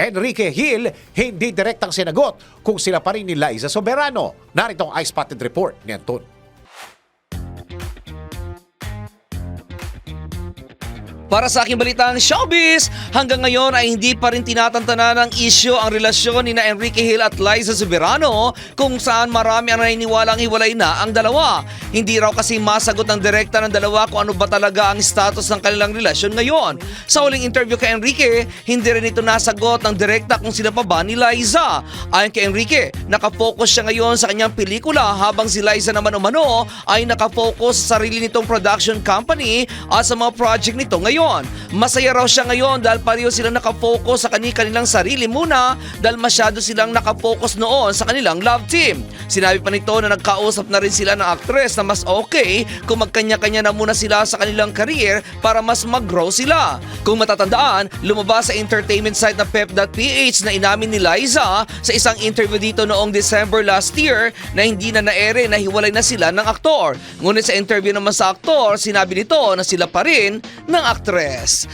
Enrique Hill hindi direktang sinagot kung sila pa rin ni Liza Soberano. Narito ang Ice Spotted Report ni Anton. Para sa aking balitang showbiz, hanggang ngayon ay hindi pa rin tinatantana ng isyo ang relasyon ni na Enrique Hill at Liza Soberano kung saan marami ang naniniwalang hiwalay na ang dalawa. Hindi raw kasi masagot ng direkta ng dalawa kung ano ba talaga ang status ng kanilang relasyon ngayon. Sa huling interview kay Enrique, hindi rin ito nasagot ng direkta kung sila pa ba ni Liza. Ayon kay Enrique, nakafocus siya ngayon sa kanyang pelikula habang si Liza naman umano ay nakafocus sa sarili nitong production company at sa mga project nito ngayon. on. Masaya raw siya ngayon dahil pareho silang nakafocus sa kanilang sarili muna dahil masyado silang nakafocus noon sa kanilang love team. Sinabi pa nito na nagkausap na rin sila ng actress na mas okay kung magkanya-kanya na muna sila sa kanilang career para mas mag-grow sila. Kung matatandaan, lumabas sa entertainment site na pep.ph na inamin ni Liza sa isang interview dito noong December last year na hindi na naere na hiwalay na sila ng aktor. Ngunit sa interview naman sa aktor, sinabi nito na sila pa rin ng actress.